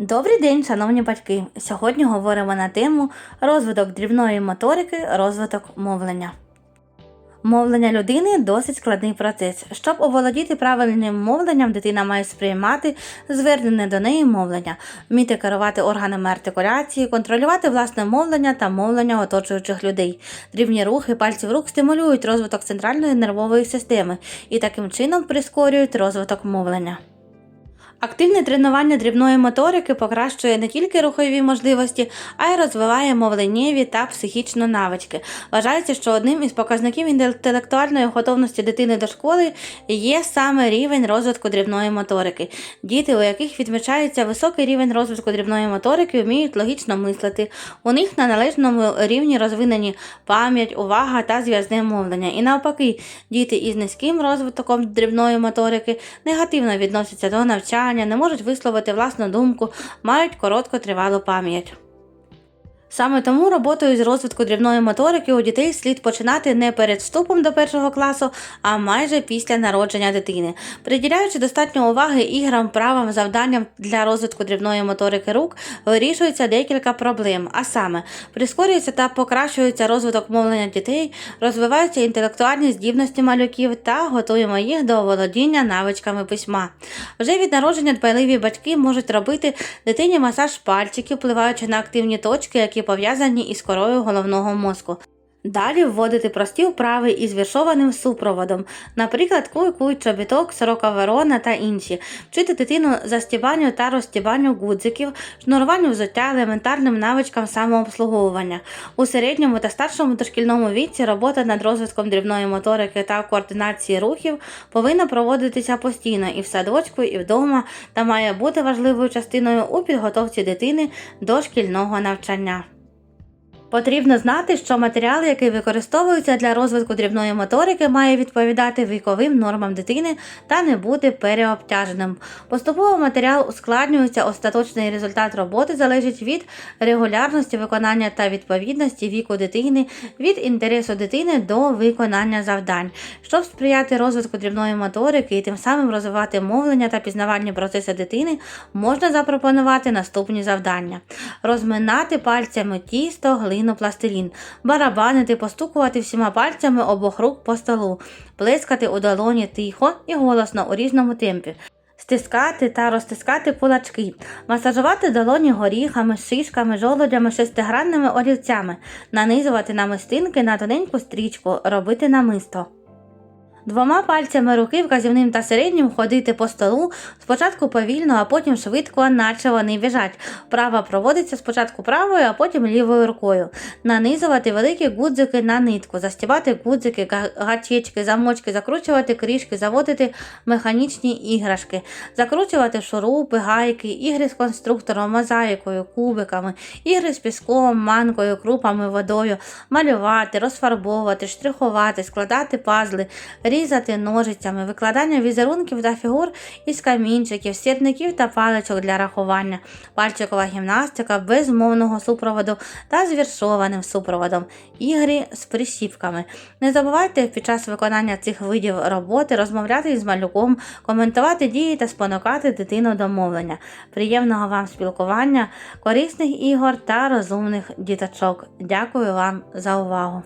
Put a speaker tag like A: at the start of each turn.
A: Добрий день, шановні батьки! Сьогодні говоримо на тему розвиток дрібної моторики, розвиток мовлення. Мовлення людини досить складний процес. Щоб оволодіти правильним мовленням, дитина має сприймати звернене до неї мовлення, вміти керувати органами артикуляції, контролювати власне мовлення та мовлення оточуючих людей. Дрібні рухи пальців рук стимулюють розвиток центральної нервової системи і таким чином прискорюють розвиток мовлення. Активне тренування дрібної моторики покращує не тільки рухові можливості, а й розвиває мовленнєві та психічні навички. Вважається, що одним із показників інтелектуальної готовності дитини до школи є саме рівень розвитку дрібної моторики. Діти, у яких відмічається високий рівень розвитку дрібної моторики, вміють логічно мислити. У них на належному рівні розвинені пам'ять, увага та зв'язне мовлення. І навпаки, діти із низьким розвитком дрібної моторики негативно відносяться до навчання не можуть висловити власну думку, мають короткотривалу пам'ять. Саме тому роботою з розвитку дрібної моторики у дітей слід починати не перед вступом до першого класу, а майже після народження дитини, приділяючи достатньо уваги іграм, правам, завданням для розвитку дрібної моторики рук, вирішується декілька проблем, а саме прискорюється та покращується розвиток мовлення дітей, розвиваються інтелектуальні здібності малюків та готуємо їх до володіння навичками письма. Вже від народження дбайливі батьки можуть робити дитині масаж пальчиків, впливаючи на активні точки, які пов'язані із корою головного мозку. Далі вводити прості вправи із віршованим супроводом, наприклад, куй-куй, чобіток, сорока ворона та інші, вчити дитину застібанню та розстібанню гудзиків, шнуруванню взуття, елементарним навичкам самообслуговування. У середньому та старшому дошкільному віці робота над розвитком дрібної моторики та координації рухів повинна проводитися постійно і в садочку, і вдома, та має бути важливою частиною у підготовці дитини до шкільного навчання. Потрібно знати, що матеріал, який використовується для розвитку дрібної моторики, має відповідати віковим нормам дитини та не бути переобтяженим. Поступово матеріал ускладнюється, остаточний результат роботи залежить від регулярності виконання та відповідності віку дитини, від інтересу дитини до виконання завдань. Щоб сприяти розвитку дрібної моторики і тим самим розвивати мовлення та пізнавальні процеси дитини, можна запропонувати наступні завдання: розминати пальцями тісто, глину, пластилін, барабанити, постукувати всіма пальцями обох рук по столу, плескати у долоні тихо і голосно у різному темпі. Стискати та розтискати кулачки, масажувати долоні горіхами, шишками, жолудями, шестигранними олівцями, нанизувати намистинки на тоненьку стрічку, робити намисто. Двома пальцями руки, вказівним та середнім, ходити по столу спочатку повільно, а потім швидко, наче вони біжать. Права проводиться спочатку правою, а потім лівою рукою. Нанизувати великі гудзики на нитку, застібати гудзики, га- гачечки, замочки, закручувати кришки, заводити механічні іграшки, закручувати шурупи, гайки, ігри з конструктором, мозаїкою, кубиками, ігри з піском, манкою, крупами, водою, малювати, розфарбовувати, штрихувати, складати пазли різати ножицями, викладання візерунків та фігур із камінчиків, сірників та паличок для рахування, пальчикова гімнастика без мовного супроводу та з віршованим супроводом, ігри з присівками. Не забувайте під час виконання цих видів роботи розмовляти із малюком, коментувати дії та спонукати дитину до мовлення. Приємного вам спілкування, корисних ігор та розумних діточок. Дякую вам за увагу!